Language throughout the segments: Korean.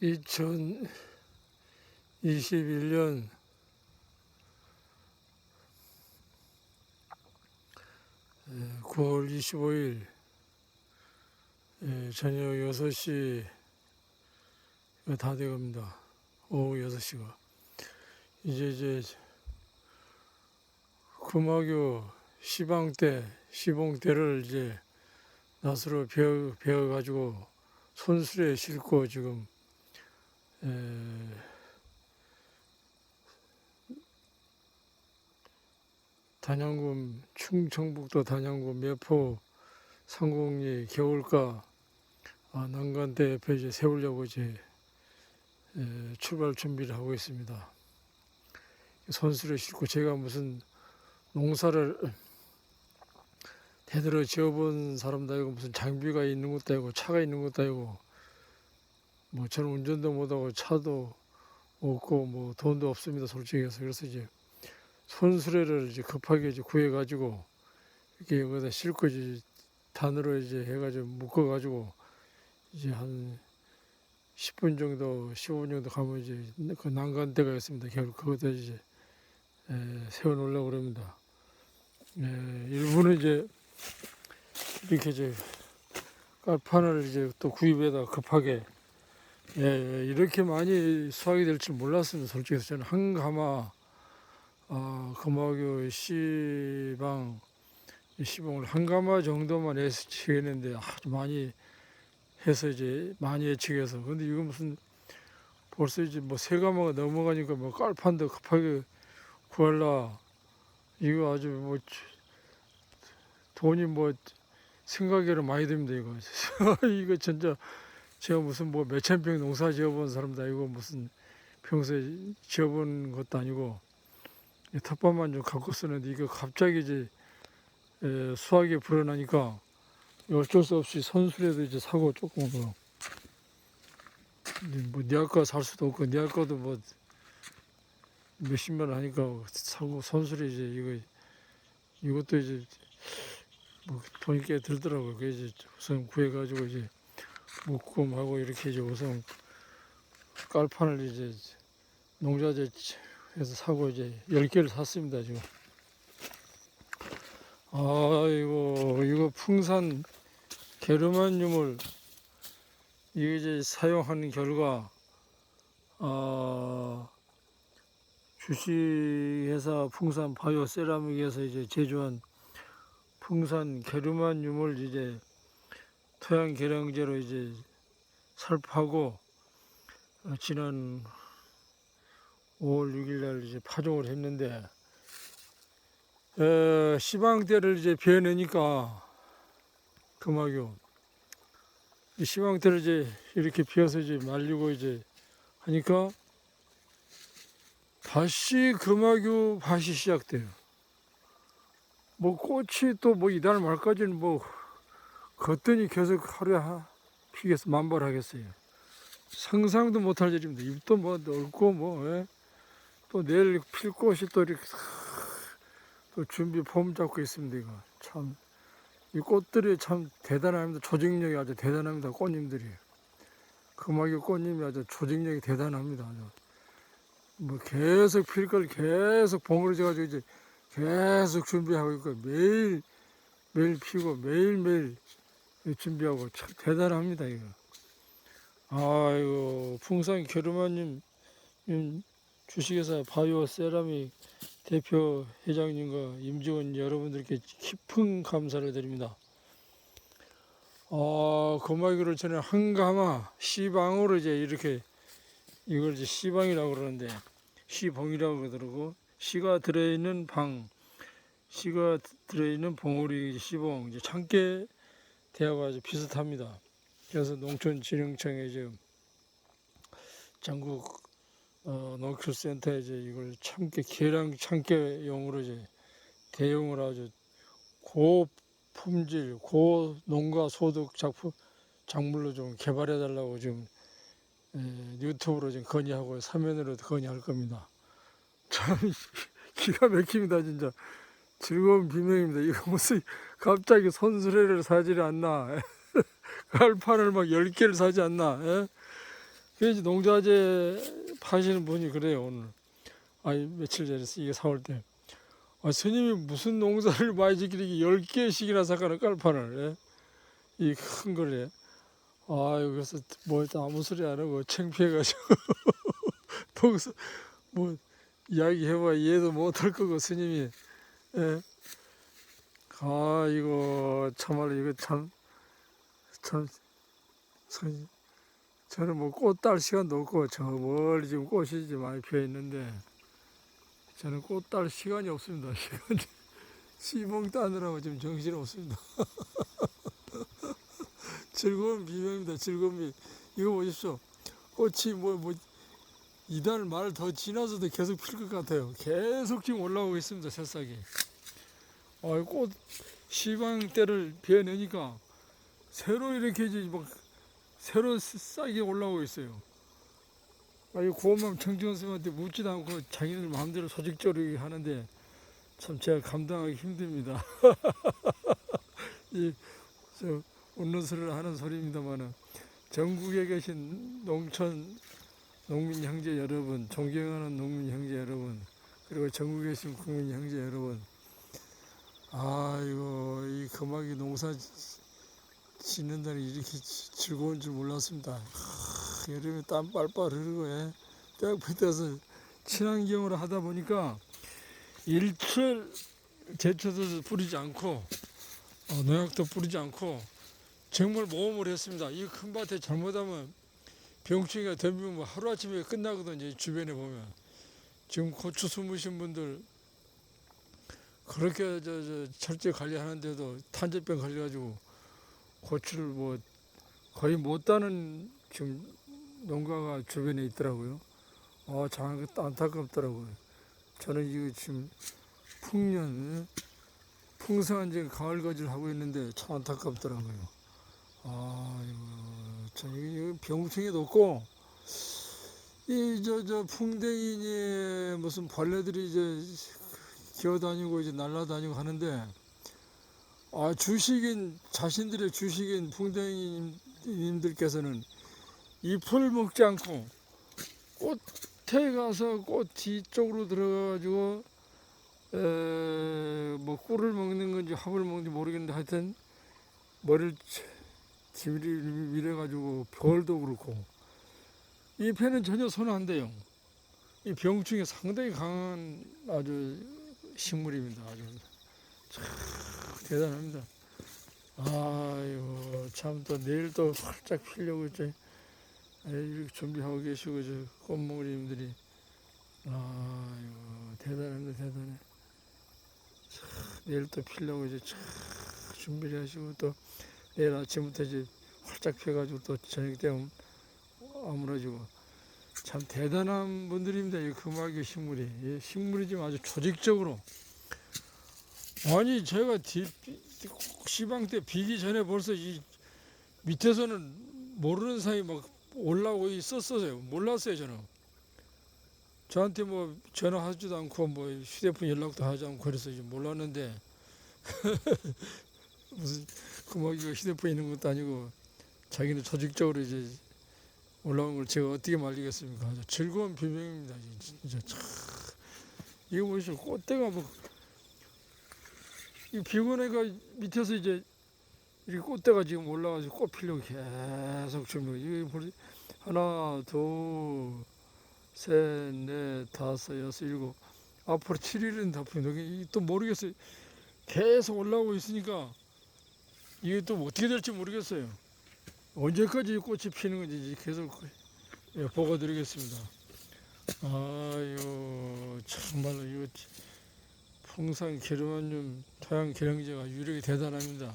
2021년 예, 9월 25일 예, 저녁 6시 다 돼갑니다. 오후 6시가. 이제 이제 금화교 시방 때, 시봉 때를 이제 낫으로 베어, 베어 가지고 손수레에 싣고 지금 에, 단양군 충청북도 단양군 매포 상공리 겨울가 아, 난간대 옆에 이제 세우려고 이제 에, 출발 준비를 하고 있습니다. 손수레 싣고 제가 무슨 농사를 대대로 지어본 사람도 아니고 무슨 장비가 있는 것도 아니고 차가 있는 것도 아니고 뭐 저는 운전도 못하고 차도 없고 뭐 돈도 없습니다 솔직히 해서. 그래서 이제 손수레를 이제 급하게 이제 구해가지고 이렇게 여기다 싣고 이제 단으로 이제 해가지고 묶어가지고 이제 한 10분 정도 15분 정도 가면 이제 그 난간대가 있습니다. 결국 그것도 이제 에, 세워놓으려고 그럽니다. 에, 일부는 이제 이렇게 이제 깔판을 이제 또 구입해다 급하게 예, 예, 이렇게 많이 수확이 될 줄 몰랐습니다. 솔직히 저는 한가마 어, 금화교 시방. 시봉을 한가마 정도만 예측했는데 아주 많이 해서 이제 많이 예측해서 근데 이거 무슨 벌써 이제 뭐 세 가마가 넘어가니까 뭐 깔판도 급하게 구할라. 이거 아주 뭐 돈이 뭐 생각외로 많이 듭니다 이거. 이거 진짜 제가 무슨 뭐 몇천 평 농사 지어본 사람도 아니고 무슨 평소에 지어본 것도 아니고 이 텃밭만 좀 갖고 쓰는데 이거 갑자기 이제 에, 수확이 불어나니까 어쩔 수 없이 선수라도 이제 사고 조금 뭐, 뭐네 아까 살 수도 없고 네 아까도 뭐 몇십만 원 하니까 사고 선수를 이제 이거 이것도 이제 뭐 돈이 꽤 들더라고요. 그래서 이제 우선 구해가지고 이제 묶음하고 이렇게 우선 깔판을 이제 농자재 해서 사고 이제 10개를 샀습니다 지금. 아이고 이거 풍산 게르마늄을 이제 사용하는 결과 아 주식회사 풍산 바이오 세라믹에서 이제 제조한 풍산 게르마늄을 이제 토양 계량제로 이제 살파고 어, 지난 5월 6일 날 이제 파종을 했는데 에, 시방대를 이제 베어내니까 금화교 이 시방대를 이제 이렇게 비어서 이제 말리고 이제 하니까 다시 금화교 밭이 시작돼요. 뭐 꽃이 또 뭐 이달 말까지는 뭐 걷더니 계속 하루에 하- 피겠어 만발 하겠어요. 상상도 못할 일입니다. 잎도 뭐 넓고 뭐, 예? 또 내일 필 꽃이 또 이렇게 또 준비 폼 잡고 있습니다. 이거 참. 이 꽃들이 참 대단합니다. 조직력이 아주 대단합니다. 꽃님들이. 금화기 꽃님이 아주 조직력이 대단합니다. 아주. 뭐 계속 필 걸 계속 봉으로져 가지고 이제 계속 준비하고 있고 매일 매일 피고 매일 매일 준비하고 참 대단합니다 이거. 아이고 풍산 게르마님 님 주식회사 바이오 세라믹 대표 회장님과 임직원 여러분들께 깊은 감사를 드립니다. 아 고마기를 전에 한가마 시방으로 이제 이렇게 이걸 이제 시방이라고 그러는데 시봉이라고 그러고 시가 들어있는 방 시가 들어있는 봉우리 시봉 이제 참깨 대하고 아주 비슷합니다. 그래서 농촌진흥청에 지금 전국 어, 농촌센터에 이제 이걸 참깨 계량 참깨용으로 이제 대용으로 아주 고품질 고농가 소득 작품 작물로 좀 개발해 달라고 지금 에, 유튜브로 지금 건의하고 사면으로 건의할 겁니다. 참 기가 막힙니다 진짜 즐거운 비명입니다. 이거 무슨 갑자기 손수레를 사지 않나? 깔판을 막 10개를 사지 않나? 예? 그래서 농자재 파시는 분이 그래요 오늘. 아니 며칠 전에 이게 사올 때. 아, 스님이 무슨 농사를 많이 짓길래 10개씩이나 사가는 깔판을 예? 이큰 거래. 아유 그래서 뭐 아무 소리 안 하고 창피해가지고 거기서 뭐 이야기해봐 이해도 못할 거고 스님이 예. 아 이거 참말로 이거 참참 참, 저는 뭐 꽃 딸 시간도 없고 저 멀리 지금 꽃이 좀 많이 피어 있는데 저는 꽃 딸 시간이 없습니다. 시간이 시봉 따느라고 지금 정신이 없습니다. 즐거운 비명입니다. 즐거운 비. 이거 보십시오. 꽃이 뭐뭐 이달 말 더 지나서도 계속 필 것 같아요. 계속 지금 올라오고 있습니다. 새싹이 아, 꽃 시방 때를 베어내니까 새로 이렇게 이제 막 새로 싹이 올라오고 있어요. 아, 이 고마움 청지원 선생님한테 묻지도 않고 자기들 마음대로 소직적으로 하는데 참 제가 감당하기 힘듭니다. 이, 저, 웃는 소리를 하는 소리입니다만은 전국에 계신 농촌 농민 형제 여러분, 존경하는 농민 형제 여러분, 그리고 전국에 계신 국민 형제 여러분, 아이고, 이 금악이 농사 짓는다는 게 이렇게 지- 즐거운 줄 몰랐습니다. 하, 여름에 땀 빨빨 흐르고 예. 땡볕에서 친환경으로 하다 보니까 일철 제초도 뿌리지 않고 어, 농약도 뿌리지 않고 정말 모험을 했습니다. 이 큰 밭에 잘못하면 병충해가 덤비면 뭐 하루아침에 끝나거든요. 이 주변에 보면 지금 고추 숨으신 분들 그렇게 저, 저 철저히 관리하는데도 탄저병 걸려가지고 고추를 뭐 거의 못 따는 지금 농가가 주변에 있더라고요. 아, 참 안타깝더라고요. 저는 이거 지금 풍년, 예? 풍성한 지금 가을 거지를 하고 있는데 참 안타깝더라고요. 아, 이거, 참, 이거 병충해도 없고, 이, 저, 저, 풍뎅이니 무슨 벌레들이 이제 기어다니고 이제 날아다니고 하는데, 아, 주식인, 자신들의 주식인 풍뎅이님들께서는 잎을 먹지 않고 꽃에 가서 꽃 뒤쪽으로 들어가가지고, 에, 뭐 꿀을 먹는 건지 합을 먹는지 모르겠는데 하여튼 머리를 뒤를 밀어가지고 별도 그렇고 이 폐는 전혀 손 안 대요. 이 병충해 상당히 강한 아주 식물입니다. 아주 참 대단합니다. 아이고 참또 내일 또 활짝 피려고 이제 준비하고 계시고 저 꽃목리님들이 아이고 대단합니다 대단해. 참, 내일 또 피려고 이제 참 준비를 하시고 또 내일 아침부터 이제 활짝 펴가지고 또 저녁 되면 아물어지고 참 대단한 분들입니다. 이 금화교 식물이 이 식물이 지금 아주 조직적으로 아니 제가 뒤, 시방 때 비기 전에 벌써 이 밑에서는 모르는 사이 막 올라오고 있었어요. 몰랐어요 저는. 저한테 뭐 전화하지도 않고 뭐 휴대폰 연락도 하지 않고 그래서 이제 몰랐는데 무슨 금화기가 휴대폰 있는 것도 아니고 자기는 조직적으로 이제 올라온 걸 제가 어떻게 말리겠습니까? 아주 즐거운 비명입니다. 진짜 참. 이거 보시죠. 꽃대가 뭐, 이 비건애가 밑에서 이제 이렇게 꽃대가 지금 올라가지고 꽃 피려고 계속 준비. 하나, 둘, 셋, 넷, 다섯, 여섯, 일곱. 앞으로 7일은 다 이게 또 모르겠어요. 계속 올라오고 있으니까 이게 또 어떻게 될지 모르겠어요. 언제까지 이 꽃이 피는 건지 계속 예, 보고 드리겠습니다. 아유, 정말로 이거 풍산 기름원륨 토양 기량제가 유력이 대단합니다.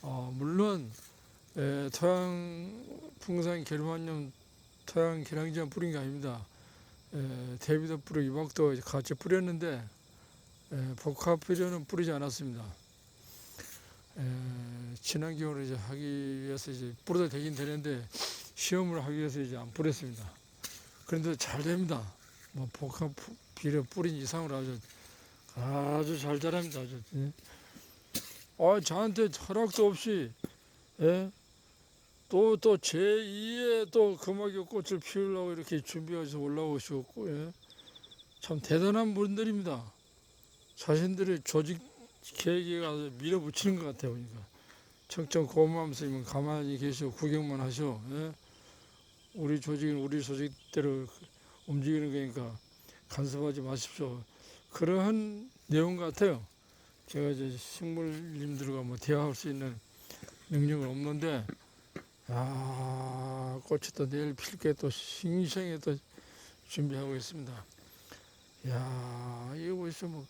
어, 물론 에, 토양 풍산 기름원륨 토양 기량제만 뿌린 게 아닙니다. 에, 대비도 뿌리고 이박도 같이 뿌렸는데 에, 복합 비료는 뿌리지 않았습니다. 에, 친환경으로 이제 하기 위해서 이제 뿌려도 되긴 되는데 시험을 하기 위해서 이제 안 뿌렸습니다. 그런데 잘 됩니다. 뭐 복합 비료 뿌린 이상으로 아주 아주 잘 자랍니다. 아주. 예. 아 저한테 허락도 없이 예? 또 또 제2의 또 금화교 꽃을 피우려고 이렇게 준비해서 올라오셨고 예. 참 대단한 분들입니다. 자신들의 조직 계획에 가서 밀어붙이는 것 같아요. 그러니까 청청 고마움스님은 가만히 계시고 구경만 하셔. 예. 우리 조직은 우리 조직대로 움직이는 거니까 간섭하지 마십시오. 그러한 내용 같아요. 제가 이제 식물님들과 뭐 대화할 수 있는 능력은 없는데, 아, 꽃이 또 내일 필게 또 싱싱하게 또 준비하고 있습니다. 야, 이거 보시죠. 뭐,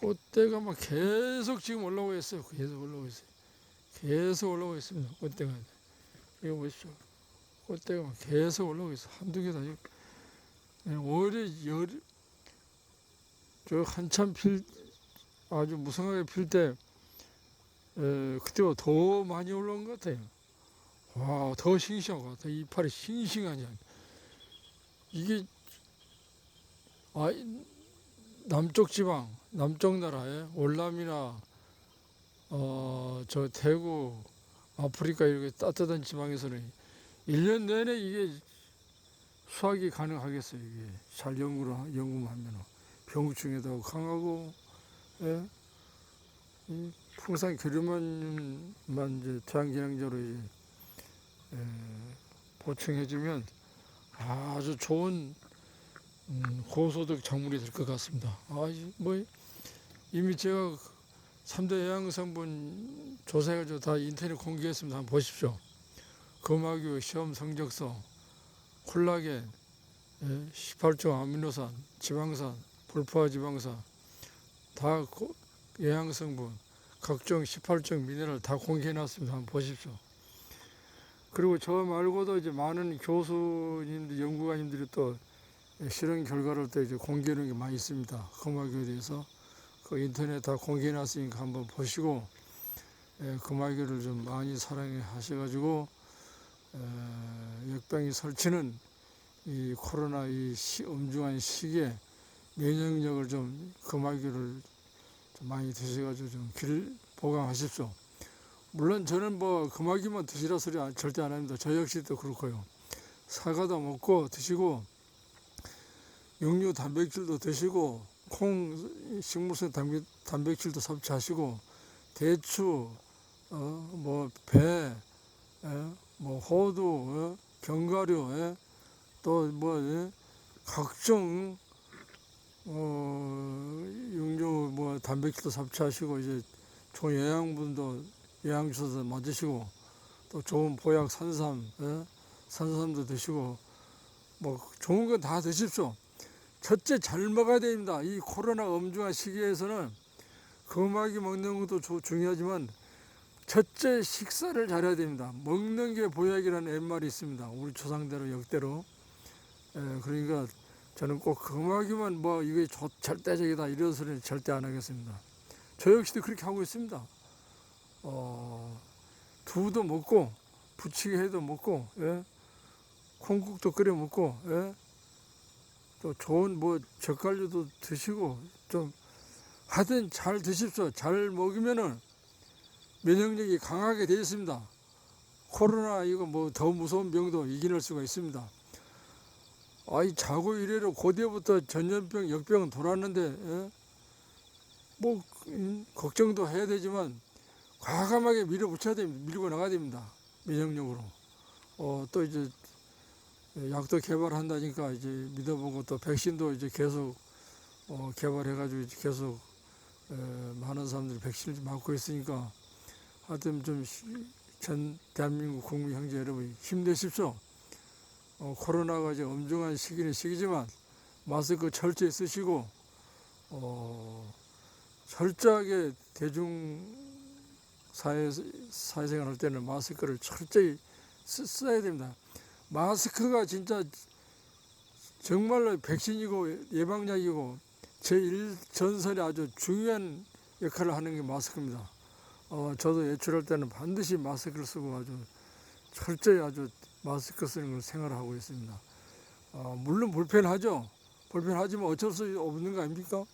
꽃대가 막 계속 지금 올라오고 있어요. 계속 올라오고 있어요. 계속 올라오고 있습니다. 꽃대가. 이거 보십시오. 꽃대가 막 계속 올라오고 있어. 한두 개도 아니고. 예, 올해 열, 저 한참 필, 아주 무성하게 필 때, 에, 그때보다 더 많이 올라온 것 같아요. 와, 더 싱싱한 것 같아요. 이파리 싱싱하냐. 이게, 아, 이 남쪽 지방, 남쪽 나라에 월남이나, 어, 저 대구, 아프리카 이렇게 따뜻한 지방에서는 1년 내내 이게 수확이 가능하겠어요. 이게 잘 연구를, 하- 연구만 하면. 병충해도 강하고, 예? 이 풍산 결류만만 이제 태양기량적으로 이제, 예, 보충해주면 아주 좋은 음, 고소득 작물이 될 것 같습니다. 아, 이- 뭐 이미 제가 3대 영양성분 조사해가지고 다 인터넷 공개했습니다. 한번 보십시오. 금화교 시험 성적서, 콜라겐, 예, 18종 아미노산, 지방산, 불포화 지방산 다 고- 영양성분, 각종 18종 미네랄 다 공개해놨습니다. 한번 보십시오. 그리고 저 말고도 이제 많은 교수님들, 연구관님들이 또 실험 결과를 또 이제 공개하는 게 많이 있습니다. 금화교에 대해서 그 인터넷 다 공개해 놨으니까 한번 보시고 예, 금화교를 좀 많이 사랑해 하셔가지고 에, 역병이 설치는 이 코로나 이 시, 엄중한 시기에 면역력을 좀 금화교를 좀 많이 드셔가지고 좀 길 보강하십시오. 물론 저는 뭐 금화기만 드시라 소리 안- 절대 안 합니다. 저 역시도 그렇고요. 사과도 먹고 드시고 육류 단백질도 드시고 콩 식물성 단백, 단백질도 섭취하시고 대추 어 뭐배 뭐 호두 어, 견과류 또뭐 각종 어 육류 뭐 단백질도 섭취하시고 이제 좋은 영양분도 영양 주셔서 맞으시고 또 좋은 보약 산삼 예? 산삼도 드시고 뭐 좋은 건다 드십시오. 첫째 잘 먹어야 됩니다. 이 코로나 엄중한 시기에서는 금하게 먹는 것도 조- 중요하지만 첫째 식사를 잘해야 됩니다. 먹는 게 보약이라는 옛말이 있습니다. 우리 조상대로 역대로. 예, 그러니까 저는 꼭 금하기만 뭐 이게 좋, 절대적이다 이런 소리는 절대 안 하겠습니다. 저 역시도 그렇게 하고 있습니다. 어, 두도 먹고 부치게 해도 먹고 예? 콩국도 끓여 먹고 예? 또 좋은 뭐 젓갈류도 드시고 좀 하여튼 잘 드십시오. 잘 먹으면은 면역력이 강하게 되어 있습니다. 코로나 이거 뭐 더 무서운 병도 이겨낼 수가 있습니다. 아이 자고 이래로 고대부터 전염병, 역병은 돌았는데 예? 뭐 음, 걱정도 해야 되지만 과감하게 밀어붙여야 됩니다. 밀고 나가야 됩니다. 면역력으로. 어, 또 이제 약도 개발한다니까 이제 믿어보고 또 백신도 이제 계속 어, 개발해가지고 이제 계속 에, 많은 사람들이 백신을 맞고 있으니까 하여튼 좀 전 대한민국 국민 형제 여러분 힘내십시오. 어, 코로나가 이제 엄중한 시기는 시기지만 마스크 철저히 쓰시고 어, 철저하게 대중 사회 사회생활 할 때는 마스크를 철저히 쓰, 써야 됩니다. 마스크가 진짜 정말로 백신이고 예방약이고 제1 전선에 아주 중요한 역할을 하는 게 마스크입니다. 어, 저도 외출할 때는 반드시 마스크를 쓰고 아주 철저히 아주 마스크 쓰는 걸 생활하고 있습니다. 어, 물론 불편하죠. 불편하지만 어쩔 수 없는 거 아닙니까?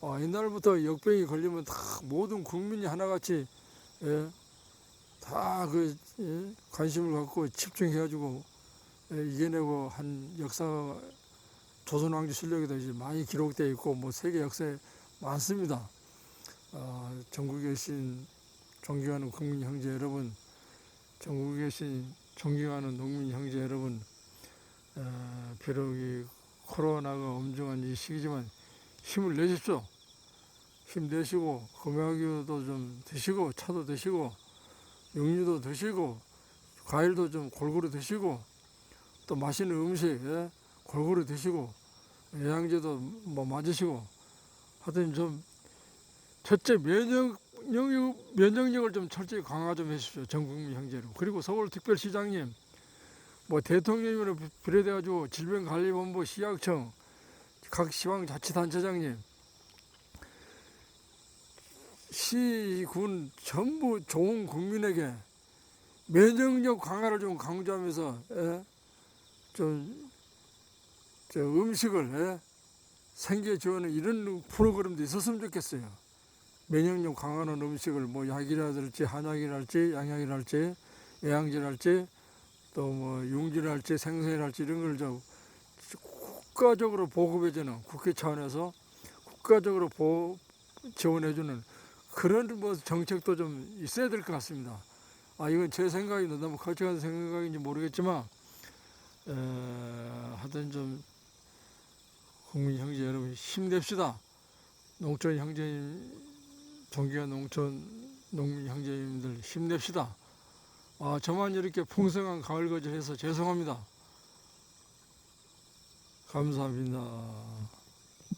어, 옛날부터 역병이 걸리면 다 모든 국민이 하나같이 예, 다 그 관심을 갖고 집중해가지고 예, 이겨내고 한 역사가 조선 왕조 실력에도 이제 많이 기록되어 있고 뭐 세계 역사에 많습니다. 어, 전국에 계신 존경하는 국민 형제 여러분, 전국에 계신 존경하는 농민 형제 여러분, 어, 비록 이 코로나가 엄중한 이 시기지만 힘을 내십시오. 힘내시고 금약유도 좀 드시고 차도 드시고 육류도 드시고 과일도 좀 골고루 드시고 또 맛있는 음식 예? 골고루 드시고 영양제도 뭐 맞으시고 하여튼 좀 첫째 면역 면역, 면역력을 좀 철저히 강화 좀 해주십시오 전 국민 형제로 그리고 서울특별시장님 뭐 대통령님으로 비례돼가지고 질병관리본부 시약청 각 시황자치단체장님 시군 전부 좋은 국민에게 면역력 강화를 좀 강조하면서 예? 좀, 저 음식을 예? 생계 지원하는 이런 프로그램도 있었으면 좋겠어요. 면역력 강화하는 음식을 뭐 약이라든지 한약이랄지 양약이랄지 애양제랄지 또 뭐 융질할지 생선이랄지 이런 걸 좀 국가적으로 보급해주는 국회 차원에서 국가적으로 보, 지원해주는 그런 뭐 정책도 좀 있어야 될 것 같습니다. 아 이건 제 생각인데 너무 거창한 생각인지 모르겠지만 에, 하여튼 좀 국민 형제 여러분 힘냅시다. 농촌 형제님, 존경한 농촌 농민 형제님들 힘냅시다. 아 저만 이렇게 풍성한 가을 거절해서 죄송합니다. 감사합니다.